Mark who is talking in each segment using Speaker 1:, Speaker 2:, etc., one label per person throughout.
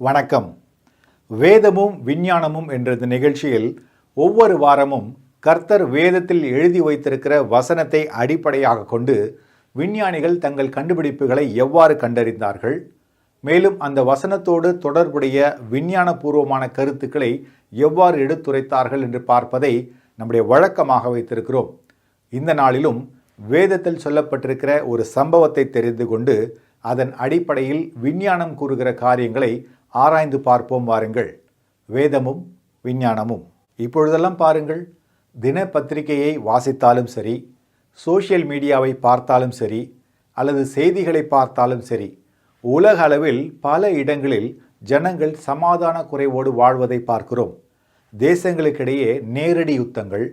Speaker 1: வணக்கம். வேதமும் விஞ்ஞானமும் என்ற நிகழ்ச்சியில் ஒவ்வொரு வாரமும் கர்த்தர் வேதத்தில் எழுதி வைத்திருக்கிற வசனத்தை அடிப்படையாக கொண்டு விஞ்ஞானிகள் தங்கள் கண்டுபிடிப்புகளை எவ்வாறு கண்டறிந்தார்கள்? மேலும் அந்த வசனத்தோடு தொடர்புடைய விஞ்ஞானபூர்வமான கருத்துக்களை எவ்வாறு எடுத்துரைத்தார்கள் என்று பார்ப்பதை நம்முடைய வழக்கமாக வைத்திருக்கிறோம். இந்த நாளிலும் வேதத்தில் சொல்லப்பட்டிருக்கிற ஒரு சம்பவத்தை தெரிந்து கொண்டு அதன் அடிப்படையில் விஞ்ஞானம் கூறுகிற காரியங்களை ஆராய்ந்து பார்ப்போம் வாருங்கள். வேதமும் விஞ்ஞானமும். இப்பொழுதெல்லாம் பாருங்கள் தினப்பத்திரிகையை வாசித்தாலும் சரி சோஷியல் மீடியாவை பார்த்தாலும் சரி அல்லது செய்திகளை பார்த்தாலும் சரி உலக அளவில் பல இடங்களில் ஜனங்கள் சமாதான குறைவோடு வாழ்வதை பார்க்கிறோம். தேசங்களுக்கிடையே நேரடி யுத்தங்கள்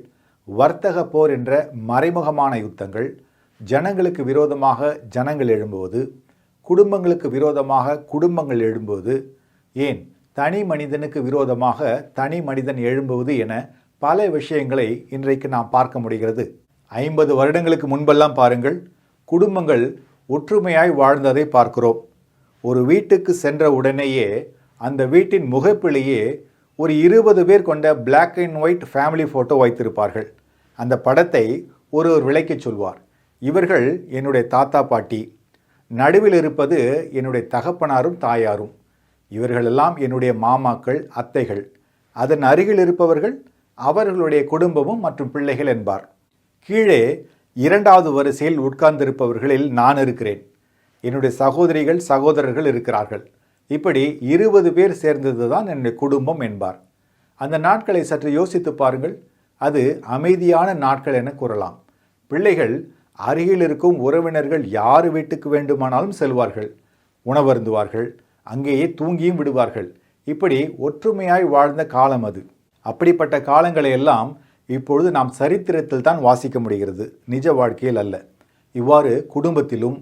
Speaker 1: வர்த்தக போர் என்ற மறைமுகமான யுத்தங்கள் ஜனங்களுக்கு விரோதமாக ஜனங்கள் எழும்புவது குடும்பங்களுக்கு விரோதமாக குடும்பங்கள் எழும்புவது ஏன்? தனி மனிதனுக்கு விரோதமாக தனி மனிதன் எழும்புவது என பல விஷயங்களை இன்றைக்கு நாம் பார்க்க முடிகிறது. ஐம்பது வருடங்களுக்கு முன்பெல்லாம் பாருங்கள் குடும்பங்கள் ஒற்றுமையாய் வாழ்ந்ததை பார்க்கிறோம். ஒரு வீட்டுக்கு சென்ற உடனேயே அந்த வீட்டின் முகப்பிலேயே ஒரு இருபது பேர் கொண்ட black and white family photo வைத்திருப்பார்கள். அந்த படத்தை ஒருவர் விளக்கிச் சொல்வார். இவர்கள் என்னுடைய தாத்தா பாட்டி. நடுவில் இருப்பது என்னுடைய தகப்பனாரும் தாயாரும். இவர்களெல்லாம் என்னுடைய மாமாக்கள் அத்தைகள். அதன் அருகில் இருப்பவர்கள் அவர்களுடைய குடும்பமும் மற்றும் பிள்ளைகள் என்பார். கீழே இரண்டாவது வரிசையில் உட்கார்ந்திருப்பவர்களில் நான் இருக்கிறேன். என்னுடைய சகோதரிகள் சகோதரர்கள் இருக்கிறார்கள். இப்படி இருபது பேர் சேர்ந்தது தான் என்னுடைய குடும்பம் என்பார். அந்த நாட்களை சற்று யோசித்து பாருங்கள். அது அமைதியான நாட்கள் என கூறலாம். பிள்ளைகள் அருகில் இருக்கும் உறவினர்கள் யார் வீட்டுக்கு வேண்டுமானாலும் செல்வார்கள் உணவருந்துவார்கள். அங்கேயே தூங்கியும் விடுவார்கள். இப்படி ஒற்றுமையாய் வாழ்ந்த காலம் அது. அப்படிப்பட்ட காலங்களை எல்லாம் இப்பொழுது நாம் சரித்திரத்தில் தான் வாசிக்க முடிகிறது. நிஜ வாழ்க்கையில் அல்ல. இவ்வாறு குடும்பத்திலும்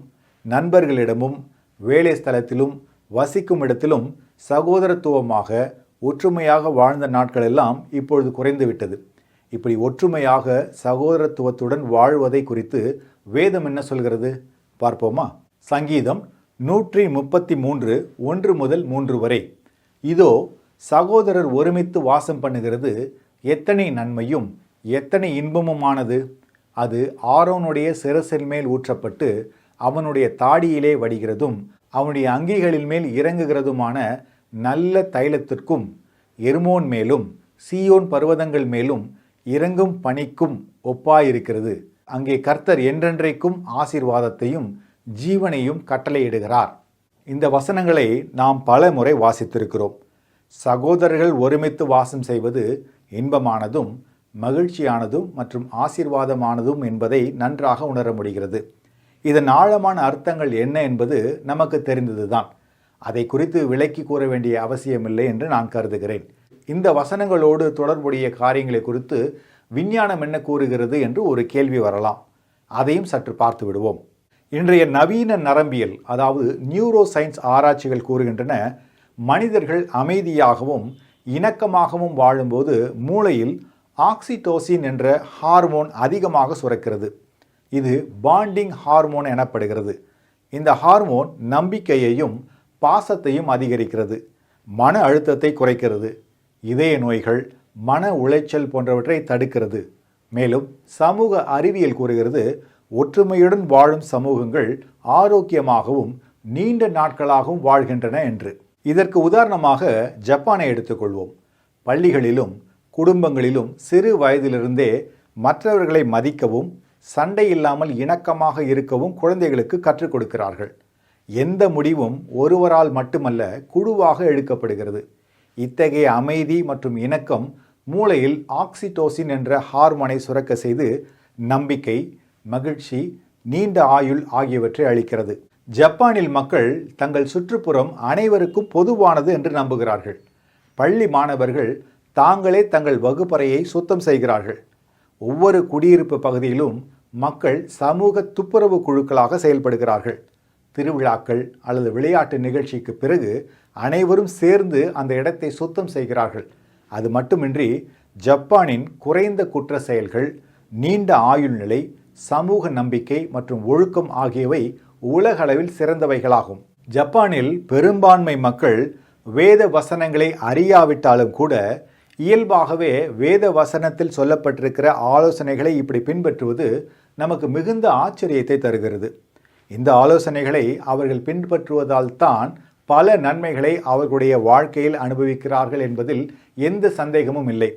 Speaker 1: நண்பர்களிடமும் வேலை ஸ்தலத்திலும் வசிக்கும் இடத்திலும் சகோதரத்துவமாக ஒற்றுமையாக வாழ்ந்த நாட்கள் எல்லாம் இப்பொழுது குறைந்துவிட்டது. இப்படி ஒற்றுமையாக சகோதரத்துவத்துடன் வாழ்வதை குறித்து வேதம் என்ன சொல்கிறது? பார்ப்போமா? சங்கீதம் நூற்றி முப்பத்தி மூன்று ஒன்று முதல் மூன்று வரை. இதோ சகோதரர் ஒருமித்து வாசம் பண்ணுகிறது எத்தனை நன்மையும் எத்தனை இன்பமுமானது. அது ஆரோனுடைய சிரசின் மேல் ஊற்றப்பட்டு அவனுடைய தாடியிலே வடிகிறதும் அவனுடைய அங்கிகளின் மேல் இறங்குகிறதுமான நல்ல தைலத்திற்கும் எருமோன் மேலும் சீயோன் பர்வதங்கள் மேலும் இறங்கும் பணிக்கும் ஒப்பாயிருக்கிறது. அங்கே கர்த்தர் என்றென்றைக்கும் ஆசீர்வாதத்தையும் ஜீவனையும் கட்டளையிடுகிறார். இந்த வசனங்களை நாம் பல முறை வாசித்திருக்கிறோம். சகோதரர்கள் ஒருமித்து வாசம் செய்வது இன்பமானதும் மகிழ்ச்சியானதும் மற்றும் ஆசீர்வாதமானதும் என்பதை நன்றாக உணர முடிகிறது. இதன் ஆழமான அர்த்தங்கள் என்ன என்பது நமக்கு தெரிந்ததுதான். அதை குறித்து விளக்கி கூற வேண்டிய அவசியமில்லை என்று நான் கருதுகிறேன். இந்த வசனங்களோடு தொடர்புடைய காரியங்களை குறித்து விஞ்ஞானம் என்ன கூறுகிறது என்று ஒரு கேள்வி வரலாம். அதையும் சற்று பார்த்து விடுவோம். இன்றைய நவீன நரம்பியல் அதாவது நியூரோ சயின்ஸ் ஆராய்ச்சிகள் கூறுகின்றன மனிதர்கள் அமைதியாகவும் இணக்கமாகவும் வாழும்போது மூளையில் ஆக்சிடோசின் என்ற ஹார்மோன் அதிகமாக சுரக்கிறது. இது பாண்டிங் ஹார்மோன் எனப்படுகிறது. இந்த ஹார்மோன் நம்பிக்கையையும் பாசத்தையும் அதிகரிக்கிறது மன அழுத்தத்தை குறைக்கிறது இதய நோய்கள் மன உளைச்சல் போன்றவற்றை தடுக்கிறது. மேலும் சமூக அறிவியல் கூறுகிறது ஒற்றுமையுடன் வாழும் சமூகங்கள் ஆரோக்கியமாகவும் நீண்ட நாட்களாகவும் வாழ்கின்றன என்று. இதற்கு உதாரணமாக ஜப்பானை எடுத்துக்கொள்வோம். பள்ளிகளிலும் குடும்பங்களிலும் சிறு வயதிலிருந்தே மற்றவர்களை மதிக்கவும் சண்டை இல்லாமல் இணக்கமாக இருக்கவும் குழந்தைகளுக்கு கற்றுக் கொடுக்கிறார்கள். எந்த முடிவும் ஒருவரால் மட்டுமல்ல குழுவாக எடுக்கப்படுகிறது. இத்தகைய அமைதி மற்றும் இணக்கம் மூளையில் ஆக்சிடோசின் என்ற ஹார்மோனை சுரக்க செய்து நம்பிக்கை மகிழ்ச்சி நீண்ட ஆயுள் ஆகியவற்றை அளிக்கிறது. ஜப்பானில் மக்கள் தங்கள் சுற்றுப்புறம் அனைவருக்கும் பொதுவானது என்று நம்புகிறார்கள். பள்ளி மாணவர்கள் தாங்களே தங்கள் வகுப்பறையை சுத்தம் செய்கிறார்கள். ஒவ்வொரு குடியிருப்பு பகுதியிலும் மக்கள் சமூக துப்புரவு குழுக்களாக செயல்படுகிறார்கள். திருவிழாக்கள் அல்லது விளையாட்டு நிகழ்ச்சிக்கு பிறகு அனைவரும் சேர்ந்து அந்த இடத்தை சுத்தம் செய்கிறார்கள். அது மட்டுமின்றி ஜப்பானின் குறைந்த குற்ற செயல்கள் நீண்ட ஆயுள் நிலை சமூக நம்பிக்கை மற்றும் ஒழுக்கம் ஆகியவை உலகளவில் சிறந்தவைகளாகும். ஜப்பானில் பெரும்பான்மை மக்கள் வேத வசனங்களை அறியாவிட்டாலும் கூட இயல்பாகவே வேத வசனத்தில் சொல்லப்பட்டிருக்கிற ஆலோசனைகளை இப்படி பின்பற்றுவது நமக்கு மிகுந்த ஆச்சரியத்தை தருகிறது. இந்த ஆலோசனைகளை அவர்கள் பின்பற்றுவதால் தான் பல நன்மைகளை அவர்களுடைய வாழ்க்கையில் அனுபவிக்கிறார்கள் என்பதில் எந்த சந்தேகமும் இல்லை.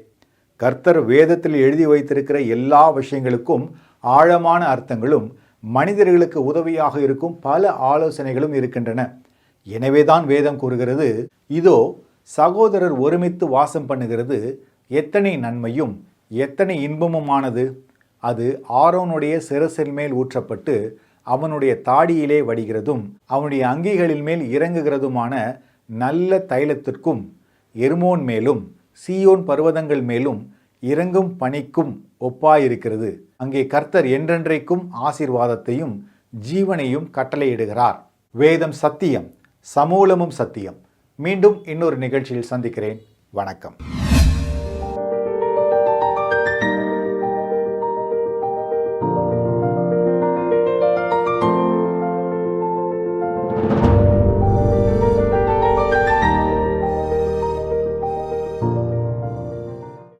Speaker 1: கர்த்தர் வேதத்தில் எழுதி வைத்திருக்கிற எல்லா விஷயங்களுக்கும் ஆழமான அர்த்தங்களும் மனிதர்களுக்கு உதவியாக இருக்கும் பல ஆலோசனைகளும் இருக்கின்றன. எனவேதான் வேதம் கூறுகிறது இதோ சகோதரர் ஒருமித்து வாசம் பண்ணுகிறது. எத்தனை நன்மையும் எத்தனை இன்பமுமானது? அது ஆரோனுடைய சிரசின் மேல் ஊற்றப்பட்டு அவனுடைய தாடியிலே வடிகிறதும் அவனுடைய அங்கிகளின் மேல் இறங்குகிறதுமான நல்ல தைலத்திற்கும் எருமோன் மேலும் சீயோன் பர்வதங்கள் மேலும் இறங்கும் பணிக்கும் ஒப்பாயிருக்கிறது. அங்கே கர்த்தர் என்றென்றைக்கும் ஆசீர்வாதத்தையும் ஜீவனையும் கட்டளையிடுகிறார். வேதம் சத்தியம் சமூலமும் சத்தியம். மீண்டும் இன்னொரு நிகழ்ச்சியில் சந்திக்கிறேன். வணக்கம்.